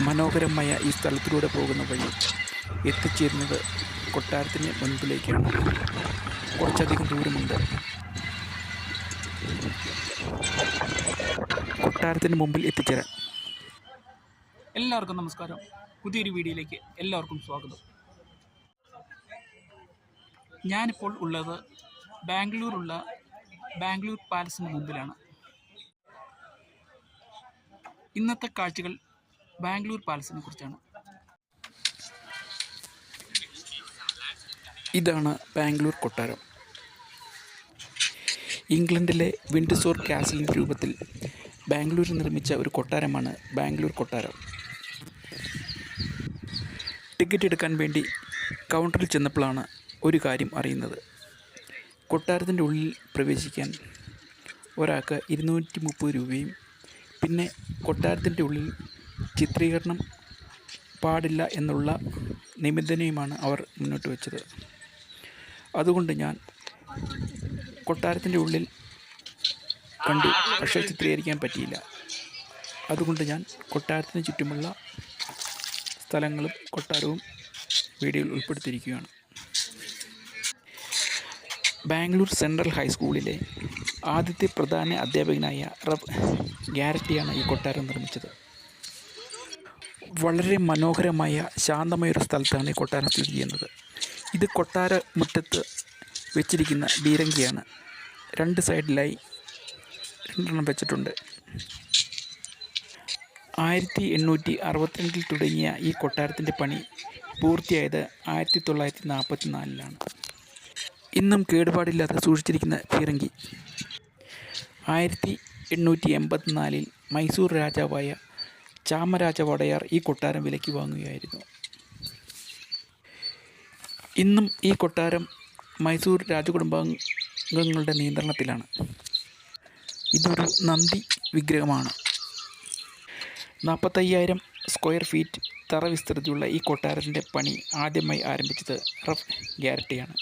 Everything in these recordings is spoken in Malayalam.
മനോഹരമായ ഈ സ്ഥലത്തിലൂടെ പോകുന്ന വഴി എത്തിച്ചേരുന്നത് കൊട്ടാരത്തിന് മുൻപിലേക്കാണ്. കുറച്ചധികം ദൂരമുണ്ട്. കൊട്ടാരത്തിന് മുമ്പിൽ എത്തിച്ചേരാൻ. എല്ലാവർക്കും നമസ്കാരം. പുതിയൊരു വീഡിയോയിലേക്ക് എല്ലാവർക്കും സ്വാഗതം. ഞാനിപ്പോൾ ഉള്ളത് ബാംഗ്ലൂരുള്ള ബാംഗ്ലൂർ പാലസിന് മുമ്പിലാണ്. ഇന്നത്തെ കാഴ്ചകൾ ബാംഗ്ലൂർ പാലസിനെ കുറിച്ചാണ്. ഇതാണ് ബാംഗ്ലൂർ കൊട്ടാരം. ഇംഗ്ലണ്ടിലെ വിൻഡ്സോർ കാസലിന്റെ രൂപത്തിൽ ബാംഗ്ലൂരിൽ നിർമ്മിച്ച ഒരു കൊട്ടാരമാണ് ബാംഗ്ലൂർ കൊട്ടാരം. ടിക്കറ്റ് എടുക്കാൻ വേണ്ടി കൗണ്ടറിൽ ചെന്നപ്പോഴാണ് ഒരു കാര്യം അറിയുന്നത്. കൊട്ടാരത്തിന്റെ ഉള്ളിൽ പ്രവേശിക്കാൻ ഒരാൾക്ക് ഇരുന്നൂറ്റി മുപ്പത് രൂപയും പിന്നെ കൊട്ടാരത്തിന്റെ ഉള്ളിൽ ചിത്രീകരണം പാടില്ല എന്നുള്ള നിബന്ധനയുമാണ് അവർ മുന്നോട്ട് വെച്ചത്. അതുകൊണ്ട് ഞാൻ കൊട്ടാരത്തിന്റെ ഉള്ളിൽ കണ്ടു പക്ഷേ ചിത്രീകരിക്കാൻ പറ്റിയില്ല. അതുകൊണ്ട് ഞാൻ കൊട്ടാരത്തിന് ചുറ്റുമുള്ള സ്ഥലങ്ങളും കൊട്ടാരവും വീഡിയോയിൽ ഉൾപ്പെടുത്തിയിരിക്കുകയാണ്. ബാംഗ്ലൂർ സെൻട്രൽ ഹൈസ്കൂളിലെ ആദ്യത്തെ പ്രധാന അധ്യാപകനായ റബ് ഗ്യാരറ്റിയാണ് ഈ കൊട്ടാരം നിർമ്മിച്ചത്. വളരെ മനോഹരമായ ശാന്തമായ ഒരു സ്ഥലത്താണ് ഈ കൊട്ടാരം സ്ഥിതി ചെയ്യുന്നത്. ഇത് കൊട്ടാര മുറ്റത്ത് വെച്ചിരിക്കുന്ന ബീരങ്കിയാണ്. രണ്ട് സൈഡിലായി രണ്ടെണ്ണം വെച്ചിട്ടുണ്ട്. ആയിരത്തി എണ്ണൂറ്റി അറുപത്തിരണ്ടിൽ തുടങ്ങിയ ഈ കൊട്ടാരത്തിന്റെ പണി പൂർത്തിയായത് ആയിരത്തി തൊള്ളായിരത്തി നാൽപ്പത്തി നാലിലാണ് ഇന്നും കേടുപാടില്ലാതെ സൂക്ഷിച്ചിരിക്കുന്ന ബീരങ്കി. ആയിരത്തി എണ്ണൂറ്റി എൺപത്തിനാലിൽ മൈസൂർ രാജാവായ ചാമരാജ വടയാർ ഈ കൊട്ടാരം വിലയ്ക്ക് വാങ്ങുകയായിരുന്നു. ഇന്നും ഈ കൊട്ടാരം മൈസൂർ രാജകുടുംബാംഗങ്ങളുടെ നിയന്ത്രണത്തിലാണ്. ഇതൊരു നന്ദി വിഗ്രഹമാണ്. നാൽപ്പത്തയ്യായിരം സ്ക്വയർ ഫീറ്റ് തറ വിസ്തൃതിയുള്ള ഈ കൊട്ടാരത്തിന്റെ പണി ആദ്യമായി ആരംഭിച്ചത് റഫ് ഗ്യാരറ്റിയാണ്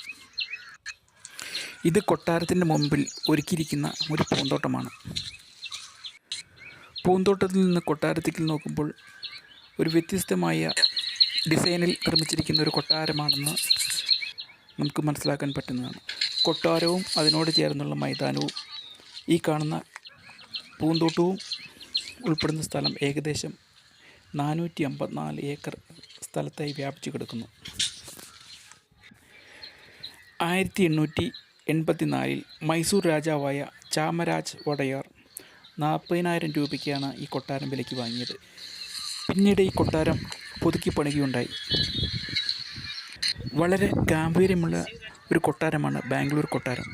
ഇത് കൊട്ടാരത്തിന്റെ മുമ്പിൽ ഒരുക്കിയിരിക്കുന്ന ഒരു പൂന്തോട്ടമാണ്. പൂന്തോട്ടത്തിൽ നിന്ന് കൊട്ടാരത്തേക്ക് നോക്കുമ്പോൾ ഒരു വ്യത്യസ്തമായ ഡിസൈനിൽ നിർമ്മിച്ചിരിക്കുന്ന ഒരു കൊട്ടാരമാണെന്ന് നമുക്ക് മനസ്സിലാക്കാൻ പറ്റുന്നതാണ്. കൊട്ടാരവും അതിനോട് ചേർന്നുള്ള മൈതാനവും ഈ കാണുന്ന പൂന്തോട്ടവും ഉൾപ്പെടുന്ന സ്ഥലം ഏകദേശം നാനൂറ്റി അമ്പത്തിനാല് ഏക്കർ സ്ഥലത്തായി വ്യാപിച്ചു കിടക്കുന്നു. ആയിരത്തി എണ്ണൂറ്റി എൺപത്തിനാലിൽ മൈസൂർ രാജാവായ ചാമരാജ് വടയാർ നാൽപ്പതിനായിരം രൂപയ്ക്കാണ് ഈ കൊട്ടാരം വിലയ്ക്ക് വാങ്ങിയത്. പിന്നീട് ഈ കൊട്ടാരം പുതുക്കി പണിയുകയുണ്ടായി വളരെ ഗാംഭീര്യമുള്ള ഒരു കൊട്ടാരമാണ് ബാംഗ്ലൂർ കൊട്ടാരം.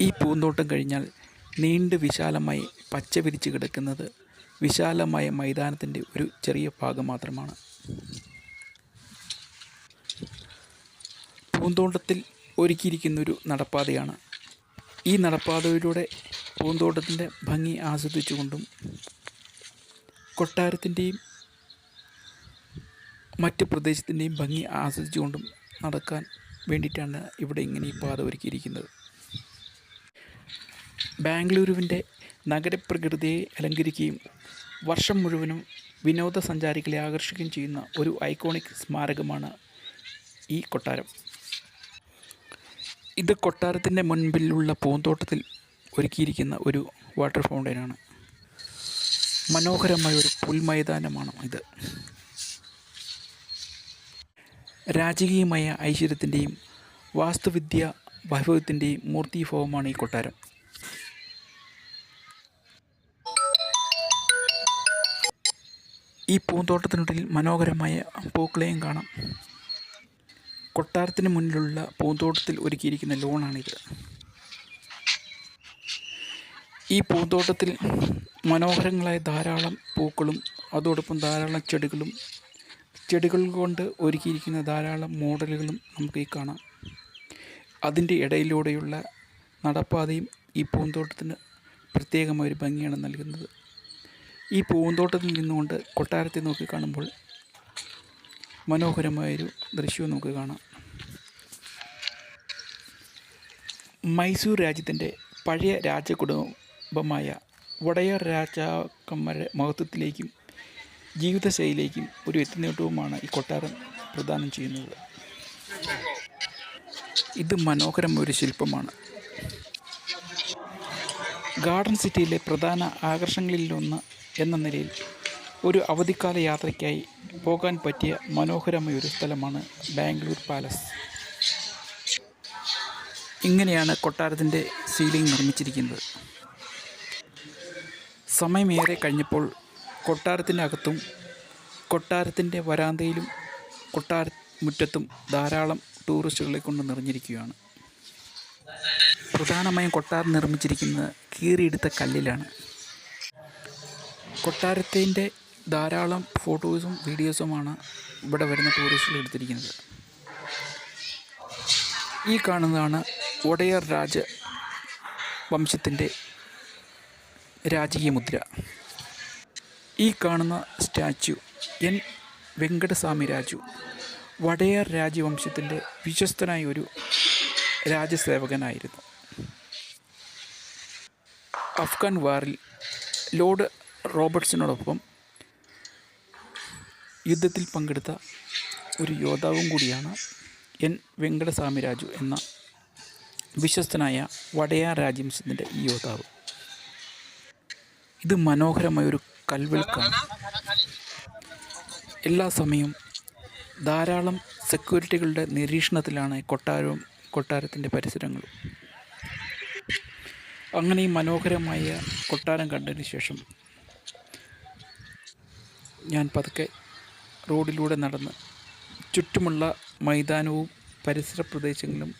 ഈ പൂന്തോട്ടം കഴിഞ്ഞാൽ നീണ്ട് വിശാലമായി പച്ച വിരിച്ച് കിടക്കുന്നത് വിശാലമായ മൈതാനത്തിന്റെ ഒരു ചെറിയ ഭാഗം മാത്രമാണ്. പൂന്തോട്ടത്തിൽ ഒരുക്കിയിരിക്കുന്നൊരു നടപ്പാതയാണ്. ഈ നടപ്പാതയിലൂടെ പൂന്തോട്ടത്തിന്റെ ഭംഗി ആസ്വദിച്ചുകൊണ്ടും കൊട്ടാരത്തിന്റെയും മറ്റ് പ്രദേശത്തിന്റെയും ഭംഗി ആസ്വദിച്ചുകൊണ്ടും നടക്കാൻ വേണ്ടിയിട്ടാണ് ഇവിടെ ഇങ്ങനെ ഈ പാത ഒരുക്കിയിരിക്കുന്നത്. ബാംഗ്ലൂരുവിന്റെ നഗരപ്രകൃതിയെ അലങ്കരിക്കുകയും വർഷം മുഴുവനും വിനോദസഞ്ചാരികളെ ആകർഷിക്കുകയും ചെയ്യുന്ന ഒരു ഐക്കോണിക് സ്മാരകമാണ് ഈ കൊട്ടാരം. ഇത് കൊട്ടാരത്തിന്റെ മുൻപിലുള്ള പൂന്തോട്ടത്തിൽ ഒരുക്കിയിരിക്കുന്ന ഒരു വാട്ടർ ഫൗണ്ടൈനാണ്. മനോഹരമായ ഒരു പുൽമൈതാനമാണ് ഇത്. രാജകീയമായ ഐശ്വര്യത്തിന്റെയും വാസ്തുവിദ്യ വൈഭവത്തിന്റെയും മൂർത്തിഭാവമാണ് ഈ കൊട്ടാരം. ഈ പൂന്തോട്ടത്തിനുള്ളിൽ മനോഹരമായ പൂക്കളെയും കാണാം. കൊട്ടാരത്തിന് മുന്നിലുള്ള പൂന്തോട്ടത്തിൽ ഒരുക്കിയിരിക്കുന്ന ലോണാണിത് ഈ പൂന്തോട്ടത്തിൽ മനോഹരങ്ങളായ ധാരാളം പൂക്കളും അതോടൊപ്പം ധാരാളം ചെടികളും ചെടികൾ കൊണ്ട് ഒരുക്കിയിരിക്കുന്ന ധാരാളം മോഡലുകളും നമുക്ക് ഈ കാണാം. അതിന്റെ ഇടയിലൂടെയുള്ള നടപ്പാതയും ഈ പൂന്തോട്ടത്തിന് പ്രത്യേകമായ ഒരു ഭംഗിയാണ് നൽകുന്നത്. ഈ പൂന്തോട്ടത്തിൽ നിന്നുകൊണ്ട് കൊട്ടാരത്തെ നോക്കി കാണുമ്പോൾ മനോഹരമായൊരു ദൃശ്യവും നമുക്ക് കാണാം. മൈസൂർ രാജ്യത്തിന്റെ പഴയ രാജകുടുംബമായ വടയർ രാജാക്കന്മാരുടെ മഹത്വത്തിലേക്കും ജീവിതശൈലിയിലേക്കും ഒരു എത്തിനേട്ടവുമാണ് ഈ കൊട്ടാരം പ്രദാനം ചെയ്യുന്നത്. ഇത് മനോഹരമായ ഒരു ശില്പമാണ്. ഗാർഡൻ സിറ്റിയിലെ പ്രധാന ആകർഷണങ്ങളിലൊന്ന് എന്ന നിലയിൽ ഒരു അവധിക്കാല യാത്രയ്ക്കായി പോകാൻ പറ്റിയ മനോഹരമായ ഒരു സ്ഥലമാണ് ബാംഗ്ലൂർ പാലസ്. ഇങ്ങനെയാണ് കൊട്ടാരത്തിന്റെ സീലിംഗ് നിർമ്മിച്ചിരിക്കുന്നത്. സമയമേറെ കഴിഞ്ഞപ്പോൾ കൊട്ടാരത്തിനകത്തും കൊട്ടാരത്തിന്റെ വരാന്തയിലും കൊട്ടാര മുറ്റത്തും ധാരാളം ടൂറിസ്റ്റുകളെ കൊണ്ട് നിറഞ്ഞിരിക്കുകയാണ്. പ്രധാനമായും കൊട്ടാരം നിർമ്മിച്ചിരിക്കുന്നത് കീറിയെടുത്ത കല്ലിലാണ്. കൊട്ടാരത്തിന്റെ ധാരാളം ഫോട്ടോസും വീഡിയോസുമാണ് ഇവിടെ വരുന്ന ടൂറിസ്റ്റുകൾ എടുത്തിരിക്കുന്നത്. ഈ കാണുന്നതാണ് ഒടയർ രാജ വംശത്തിന്റെ രാജകീയ മുദ്ര ഈ കാണുന്ന സ്റ്റാച്യു എൻ. വെങ്കടസ്വാമി രാജു വടയാർ രാജവംശത്തിന്റെ വിശ്വസ്തനായ ഒരു രാജസേവകനായിരുന്നു. അഫ്ഗാൻ വാറിൽ ലോർഡ് റോബർട്ട്സിനോടൊപ്പം യുദ്ധത്തിൽ പങ്കെടുത്ത ഒരു യോദ്ധാവും കൂടിയാണ് എൻ. വെങ്കടസ്വാമി രാജു എന്ന വിശ്വസ്തനായ വടയാർ രാജവംശത്തിന്റെ ഈ യോദ്ധാവ്. ഇത് മനോഹരമായ ഒരു കൽവിളക്കാണ്. എല്ലാ സമയവും ധാരാളം സെക്യൂരിറ്റികളുടെ നിരീക്ഷണത്തിലാണ് കൊട്ടാരവും കൊട്ടാരത്തിന്റെ പരിസരങ്ങളും. അങ്ങനെ ഈ മനോഹരമായ കൊട്ടാരം കണ്ടതിന് ശേഷം ഞാൻ പതുക്കെ റോഡിലൂടെ നടന്ന് ചുറ്റുമുള്ള മൈതാനവും പരിസര പ്രദേശങ്ങളും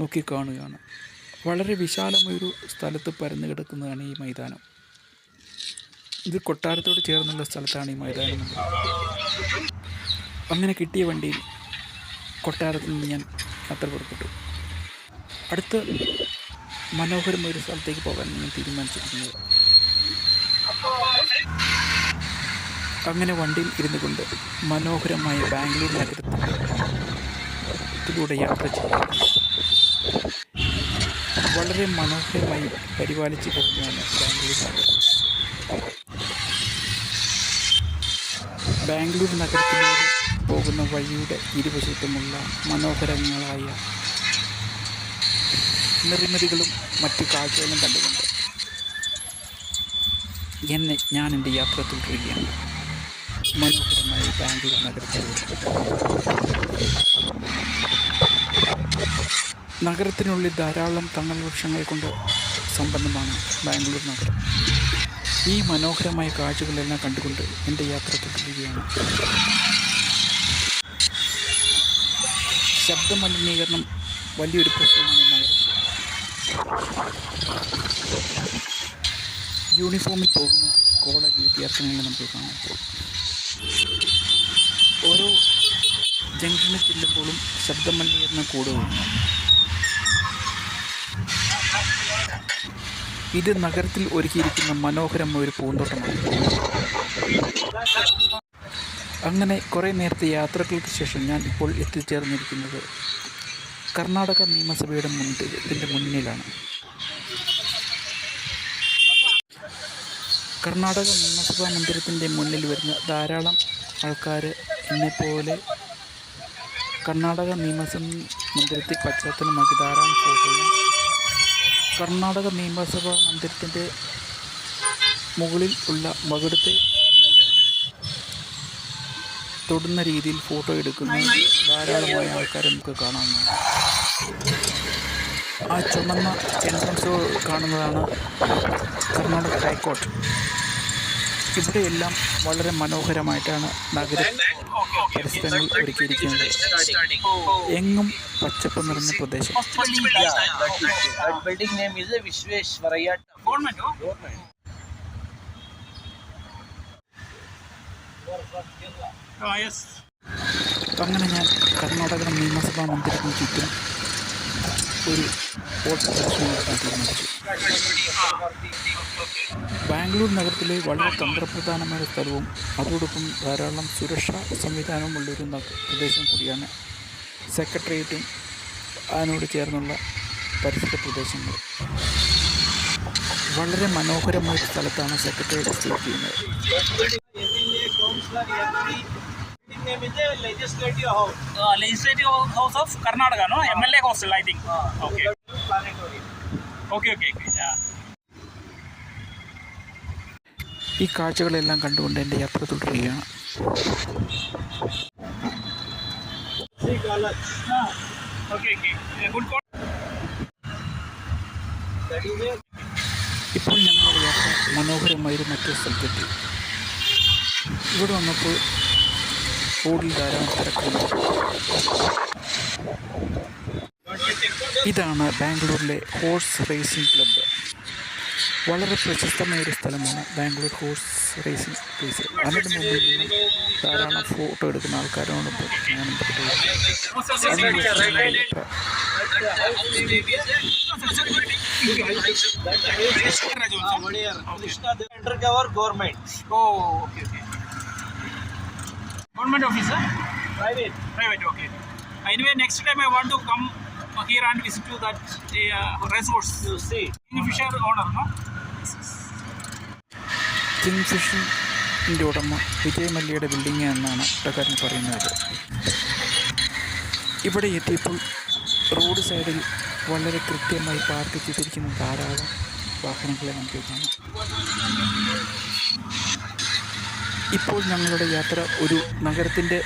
നോക്കിക്കാണുകയാണ് വളരെ വിശാലമായൊരു സ്ഥലത്ത് പരന്നു കിടക്കുന്നതാണ് ഈ മൈതാനം. ഇത് കൊട്ടാരത്തോട് ചേർന്നുള്ള സ്ഥലത്താണ് ഈ മൈതാനം. അങ്ങനെ കിട്ടിയ വണ്ടിയിൽ കൊട്ടാരത്തിൽ നിന്ന് ഞാൻ യാത്ര പുറപ്പെട്ടു. അടുത്ത മനോഹരമായ ഒരു സ്ഥലത്തേക്ക് പോകാൻ ഞാൻ തീരുമാനിച്ചിരിക്കുന്നത്. അങ്ങനെ വണ്ടിയിൽ ഇരുന്നു കൊണ്ട് മനോഹരമായ ബാംഗ്ലൂർ നഗരത്തിലൂടെ യാത്ര ചെയ്തു. വളരെ മനോഹരമായി പരിപാലിച്ച് പോകുന്നതാണ് ബാംഗ്ലൂർ നഗരം. ബാംഗ്ലൂർ നഗരത്തിലൂടെ പോകുന്ന വഴിയുടെ ഇരുവശത്തുമുള്ള മനോഹരങ്ങളായ നിർമ്മിതികളും മറ്റു കാഴ്ചകളും കണ്ടുകൊണ്ട് എന്നെ ഞാൻ എന്റെ യാത്ര തുടരുകയാണ്. മനോഹരമായ ബാംഗ്ലൂർ നഗരത്തിലൂടെ നഗരത്തിനുള്ളിൽ ധാരാളം തണൽ വൃക്ഷങ്ങൾ കൊണ്ട് സമ്പന്നമാണ് ബാംഗ്ലൂർ നഗരം. ഈ മനോഹരമായ കാഴ്ചകളെല്ലാം കണ്ടുകൊണ്ട് എന്റെ യാത്ര തുടരുകയാണ്. ശബ്ദ മലിനീകരണം വലിയൊരു പ്രശ്നമാണ് നഗരത്തിൽ. യൂണിഫോമിൽ പോകുന്ന കോളേജ് വിദ്യാർത്ഥികളെ നമുക്ക് കാണാം. ഓരോ ജംഗ്ഷനിൽ ചെല്ലുമ്പോഴും ശബ്ദമലിനീകരണം കൂടുകയാണ് ഇത് നഗരത്തിൽ ഒരുക്കിയിരിക്കുന്ന മനോഹരമായ ഒരു പൂന്തോട്ടമാണ്. അങ്ങനെ കുറേ നേരത്തെ യാത്രകൾക്ക് ശേഷം ഞാൻ ഇപ്പോൾ എത്തിച്ചേർന്നിരിക്കുന്നത് കർണാടക നിയമസഭയുടെ മുൻതിന്റെ മുന്നിലാണ്. കർണാടക നിയമസഭാ മന്ദിരത്തിന്റെ മുന്നിൽ വരുന്ന ധാരാളം ആൾക്കാർ എന്നെപ്പോലെ കർണാടക നിയമസഭ മന്ദിരത്തിൽ പശ്ചാത്തലമാക്കി ധാരാളം ഫോട്ടോയും കർണാടക നിയമസഭാ മന്ദിരത്തിന്റെ മുകളിൽ ഉള്ള മകുടത്തെ തൊടുന്ന രീതിയിൽ ഫോട്ടോ എടുക്കുന്ന ധാരാളമായ ആൾക്കാരെ നമുക്ക് കാണാവുന്നതാണ്. ആ ചുമന്ന എൻട്രൻസ് കാണുന്നതാണ് കർണാടക ഹൈക്കോർട്ട്. ഇവിടെയെല്ലാം വളരെ മനോഹരമായിട്ടാണ് നഗര പരിസരങ്ങൾ ഒരുക്കിയിരിക്കുന്നത് എങ്ങും പച്ചപ്പ് നിറഞ്ഞ പ്രദേശം. അങ്ങനെ ഞാൻ കർണാടക നിയമസഭാ മന്ദിരത്തിന് ചുറ്റും ഒരു ബാംഗ്ലൂർ നഗരത്തിലെ വളരെ തന്ത്രപ്രധാനമായ സ്ഥലവും അതോടൊപ്പം ധാരാളം സുരക്ഷാ സംവിധാനവും ഉള്ളൊരു പ്രദേശം കൂടിയാണ് സെക്രട്ടേറിയറ്റും അതിനോട് ചേർന്നുള്ള പരിസര പ്രദേശങ്ങൾ വളരെ മനോഹരമായ സ്ഥലത്താണ് സെക്രട്ടേറിയറ്റ് സ്ഥിതി ചെയ്യുന്നത്. Name is a legislative house. House of Karnataka no M L A hostel I think okay Planetarium. Okay okay okay ഈ കാഴ്ചകളെല്ലാം കണ്ടുകൊണ്ട് എന്റെ യാത്ര തുടരുകയാണ്. ഇപ്പോൾ ഞങ്ങളുടെ യാത്ര മനോഹരമായൊരു മറ്റൊരു സ്ഥലത്തെത്തി. ഇവിടെ വന്നപ്പോൾ റോഡിൽ ധാരാളം തിരക്കുണ്ട്. ഇതാണ് ബാംഗ്ലൂരിലെ ഹോഴ്സ് റേസിംഗ് ക്ലബ്ബ്. വളരെ പ്രശസ്തമായ ഒരു സ്ഥലമാണ് ബാംഗ്ലൂർ ഹോഴ്സ് റേസിംഗ് പ്ലേസ്. അതിന്റെ മുമ്പിൽ നിന്ന് ധാരാളം ഫോട്ടോ എടുക്കുന്ന ആൾക്കാരോടൊപ്പം ഞാൻ. ഓ okay okay government officer Private. Private okay anyway next time I want to come here and visit to that resorts You see. Fisher owner no king ഫിഷിന്റെ ഉടമ വിജയ് മല്യയുടെ ബിൽഡിംഗ് എന്നാണ് ഇട്ടക്കാരൻ പറയുന്നത്. ഇവിടെ എത്തിയപ്പോൾ റോഡ് സൈഡിൽ വളരെ കൃത്യമായി പാർക്ക് ചെയ്തിരിക്കുന്ന ധാരാളം വാഹനങ്ങളെ നമുക്ക് കാണാം. ഇപ്പോൾ ഞങ്ങളുടെ യാത്ര ഒരു നഗരത്തിന്റെ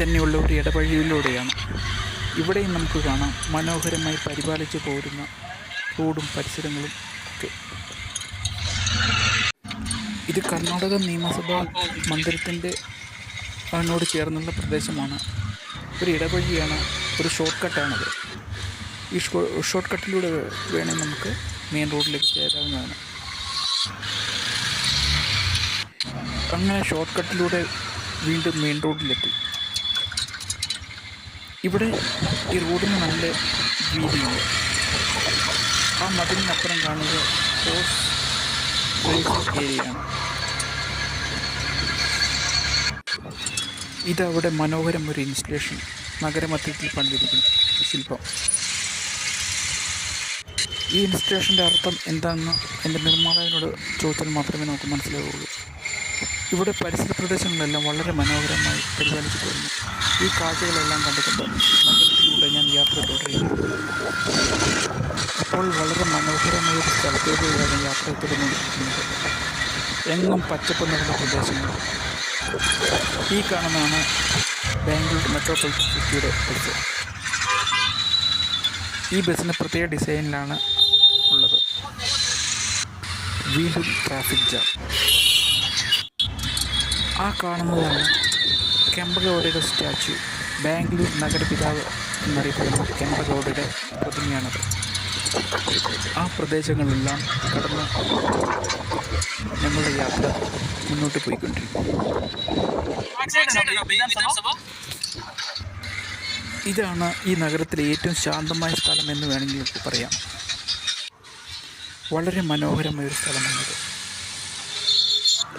തന്നെയുള്ള ഒരു ഇടവഴിയിലൂടെയാണ്. ഇവിടെയും നമുക്ക് കാണാം മനോഹരമായി പരിപാലിച്ചു പോരുന്ന റോഡും പരിസരങ്ങളും ഒക്കെ. ഇത് കർണാടക നിയമസഭാ മന്ദിരത്തിന്റെ അതിനോട് ചേർന്നുള്ള പ്രദേശമാണ്. ഒരു ഇടവഴിയാണ് ഒരു ഷോർട്ട് കട്ടാണത് ഈ ഷോർട്ട് കട്ടിലൂടെ വേണേൽ നമുക്ക് മെയിൻ റോഡിലേക്ക് ചേരാവുന്നതാണ് അങ്ങനെ ഷോർട്ട് കട്ടിലൂടെ വീണ്ടും മെയിൻ റോഡിലെത്തി. ഇവിടെ ഈ റോഡിന് നല്ല വീതിയുണ്ട്. ആ മതിലിനപ്പുറം കാണുന്നത് ഹോസ് റേസിംഗ് ഏരിയയാണ് ഇതവിടെ മനോഹരം ഒരു ഇൻസ്റ്റലേഷൻ നഗരമധ്യത്തിൽ പണിതിരിക്കുന്നു ശില്പം. ഈ ഇൻസ്റ്റലേഷന്റെ അർത്ഥം എന്താണെന്ന് എന്റെ നിർമ്മാതാവിനോട് ചോദിച്ചാൽ മാത്രമേ നമുക്ക് മനസ്സിലാവുകയുള്ളൂ ഇവിടെ പരിസര പ്രദേശങ്ങളെല്ലാം വളരെ മനോഹരമായി പരിപാലിച്ചു പോരുന്നു ഈ കാഴ്ചകളെല്ലാം കണ്ടുകൊണ്ട് നഗരത്തിലൂടെ ഞാൻ യാത്ര തുടരുകയാണ് അപ്പോൾ വളരെ മനോഹരമായ ഒരു സ്ഥലത്തേക്കാണ് യാത്ര തുടങ്ങിയിരിക്കുന്നത് എങ്ങും പച്ചപ്പ് നിറഞ്ഞ പ്രദേശങ്ങൾ. ഈ കാണുന്നതാണ് ബാംഗ്ലൂർ മെട്രോപൊളിറ്റൻ സിറ്റിയുടെ ബസ്. ഈ ബസ്സിന് പ്രത്യേക ഡിസൈനിലാണ് ഉള്ളത്. വീണ്ടും ട്രാഫിക് ജാം. ആ കാണുന്നതാണ്. കെമ്പഗൗഡയുടെ സ്റ്റാച്യു. ബാംഗ്ലൂർ നഗരപിതാവ് എന്നറിയപ്പെടുന്ന കെമ്പഗൗഡയുടെ പ്രതിമയാണത്. ആ പ്രദേശങ്ങളെല്ലാം കടന്ന് ഞങ്ങളുടെ യാത്ര മുന്നോട്ട് പോയിക്കൊണ്ടിരിക്കും ഇതാണ് ഈ നഗരത്തിലെ ഏറ്റവും ശാന്തമായ സ്ഥലം എന്ന് വേണമെങ്കിൽ പറയാം. വളരെ മനോഹരമായ ഒരു സ്ഥലമാണിത്.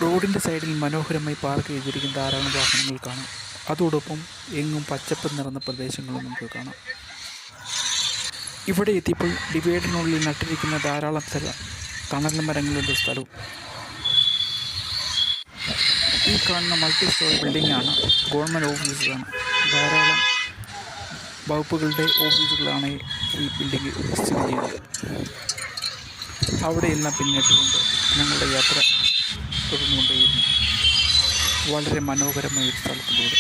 റോഡിന്റെ സൈഡിൽ മനോഹരമായി പാർക്ക് ചെയ്തിരിക്കുന്ന ധാരാളം വാഹനങ്ങൾ കാണാം. അതോടൊപ്പം എങ്ങും പച്ചപ്പ് നിറഞ്ഞ പ്രദേശങ്ങളും നമുക്ക് കാണാം. ഇവിടെ എത്തിയപ്പോൾ ഡിവൈഡിനുള്ളിൽ നട്ടിരിക്കുന്ന ധാരാളം സ്ഥല തണൽ മരങ്ങളുടെ സ്ഥലവും. ഈ കാണുന്ന മൾട്ടി സ്റ്റോറി ബിൽഡിംഗ് ആണ് ഗവൺമെന്റ് ഓഫീസുകളാണ് ധാരാളം വകുപ്പുകളുടെ ഓഫീസുകളാണ് ഈ ബിൽഡിംഗ് സ്ഥിതി ചെയ്യുന്നത്. അവിടെയെല്ലാം പിന്നിട്ടുകൊണ്ട് ഞങ്ങളുടെ യാത്ര തുടർന്നുകൊണ്ടേയിരുന്നു വളരെ മനോഹരമായ ഒരു സ്ഥലത്തിലൂടെ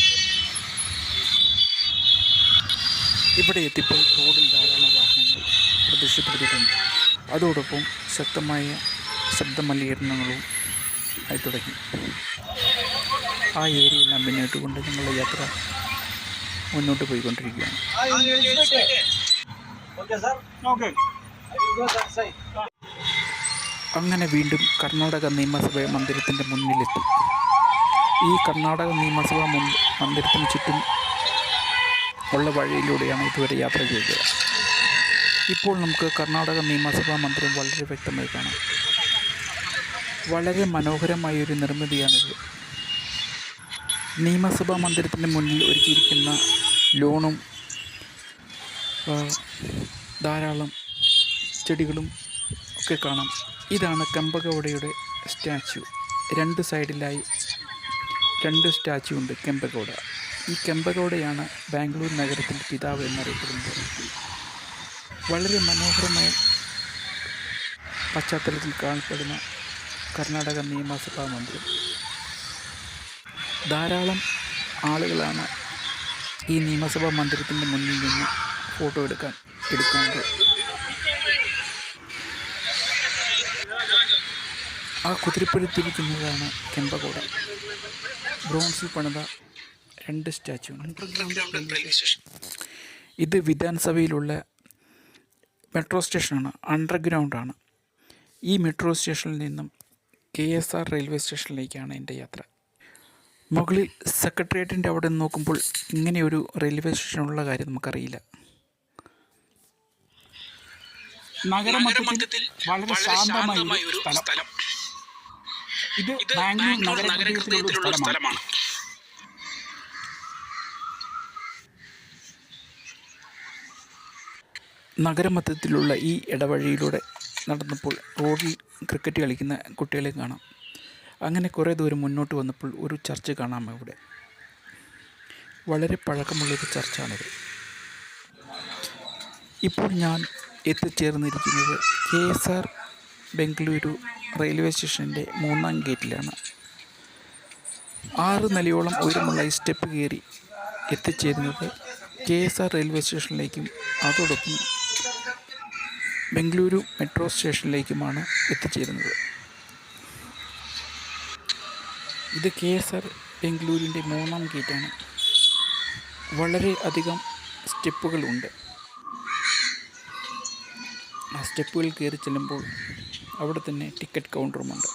ഇവിടെ എത്തിയപ്പോൾ റോഡിൽ ധാരാളം വാഹനങ്ങൾ പ്രദർശിപ്പിച്ചിട്ടുണ്ട് അതോടൊപ്പം ശക്തമായ ശബ്ദമലിനീകരണങ്ങളും ആയി തുടങ്ങി ആ ഏരിയയെല്ലാം പിന്നിട്ടുകൊണ്ട് ഞങ്ങളുടെ യാത്ര മുന്നോട്ട് പോയിക്കൊണ്ടിരിക്കുകയാണ് okay sir okay I will go that side. അങ്ങനെ വീണ്ടും കർണാടക നിയമസഭ മന്ദിരത്തിന്റെ മുന്നിലെത്തി. ഈ കർണാടക നിയമസഭാ മന്ദിരത്തിന് ചുറ്റും ഉള്ള വഴിയിലൂടെയാണ് ഇതുവരെ യാത്ര ചെയ്തത്. ഇപ്പോൾ നമുക്ക് കർണാടക നിയമസഭാ മന്ദിരം വളരെ വ്യക്തമായി കാണാം. വളരെ മനോഹരമായ ഒരു നിർമ്മിതിയാണിത്. നിയമസഭാ മന്ദിരത്തിന്റെ മുന്നിൽ ഒരുക്കിയിരിക്കുന്ന ലോണും ധാരാളം ചെടികളും ഒക്കെ കാണാം. ഇതാണ് കെമ്പഗൗഡയുടെ സ്റ്റാച്യു രണ്ട് സൈഡിലായി രണ്ട് സ്റ്റാച്യു ഉണ്ട് കെമ്പഗൗഡ ഈ കെമ്പഗൗഡയാണ് ബാംഗ്ലൂർ നഗരത്തിന്റെ പിതാവ് എന്നറിയപ്പെടുന്നത്. വളരെ മനോഹരമായ പശ്ചാത്തലത്തിൽ കാണപ്പെടുന്ന കർണാടക നിയമസഭാ മന്ദിരം. ധാരാളം ആളുകളാണ് ഈ നിയമസഭാ മന്ദിരത്തിന്റെ മുന്നിൽ നിന്ന് ഫോട്ടോ എടുക്കാൻ എടുക്കുന്നത്. ആ കുതിരപ്പുഴത്തിരിക്കുന്നതാണ് കെമ്പകോട. ബ്രോൺസിൽ പണിത രണ്ട് സ്റ്റാച്ചു ഇത് വിധാൻസഭയിലുള്ള മെട്രോ സ്റ്റേഷനാണ് അണ്ടർഗ്രൗണ്ടാണ്. ഈ മെട്രോ സ്റ്റേഷനിൽ നിന്നും കെ എസ് ആർ റെയിൽവേ സ്റ്റേഷനിലേക്കാണ് എന്റെ യാത്ര. മുകളിൽ സെക്രട്ടേറിയറ്റിന്റെ അവിടെ നിന്ന് നോക്കുമ്പോൾ ഇങ്ങനെയൊരു റെയിൽവേ സ്റ്റേഷനുള്ള കാര്യം നമുക്കറിയില്ല. നഗരമധ്യത്തിൽ വളരെ ശാന്തമായ ഒരു സ്ഥലം. ഇത് ബാംഗ്ലൂർ നഗരത്തിലുള്ള സ്ഥലമാണ്. നഗരമധ്യത്തിലുള്ള ഈ ഇടവഴിയിലൂടെ നടന്നപ്പോൾ റോഡിൽ ക്രിക്കറ്റ് കളിക്കുന്ന കുട്ടികളെ കാണാം. അങ്ങനെ കുറേ ദൂരം മുന്നോട്ട് വന്നപ്പോൾ ഒരു ചർച്ച് കാണാം ഇവിടെ വളരെ പഴക്കമുള്ളൊരു ചർച്ചാണിത്. ഇപ്പോൾ ഞാൻ എത്തിച്ചേർന്നിരിക്കുന്നത് K S R Bengaluru railway സ്റ്റേഷന്റെ മൂന്നാം ഗേറ്റിലാണ്. ആറ് നിലയോളം ഉയരമുള്ള ഈ സ്റ്റെപ്പ് കയറി എത്തിച്ചേരുന്നത് കെ എസ് ആർ റെയിൽവേ സ്റ്റേഷനിലേക്കും അതോടൊപ്പം ബംഗളൂരു മെട്രോ സ്റ്റേഷനിലേക്കുമാണ് എത്തിച്ചേരുന്നത്. ഇത് കെ എസ് ആർ ബംഗളൂരിന്റെ മൂന്നാം ഗേറ്റാണ്. വളരെ അധികം സ്റ്റെപ്പുകളുണ്ട്. ആ സ്റ്റെപ്പുകൾ കയറി ചെല്ലുമ്പോൾ അവിടെ തന്നെ ടിക്കറ്റ് കൗണ്ടറുമുണ്ട്.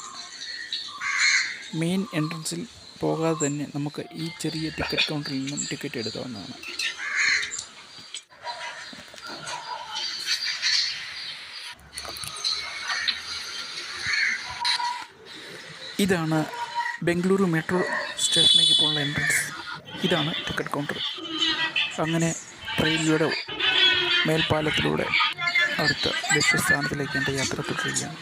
മെയിൻ എൻട്രൻസിൽ പോകാതെ തന്നെ നമുക്ക് ഈ ചെറിയ ടിക്കറ്റ് കൗണ്ടറിൽ നിന്നും ടിക്കറ്റ് എടുക്കാവുന്നതാണ്. ഇതാണ് ബംഗളൂരു മെട്രോ സ്റ്റേഷനിലേക്ക് പോകുന്ന എൻട്രൻസ്. ഇതാണ് ടിക്കറ്റ് കൗണ്ടർ. അങ്ങനെ ട്രെയിനിലൂടെ മേൽപ്പാലത്തിലൂടെ അടുത്ത ലക്ഷ്യസ്ഥാനത്തിലേക്ക് എന്റെ യാത്ര തുടരുകയാണ്.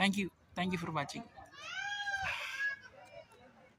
Thank you thank you for watching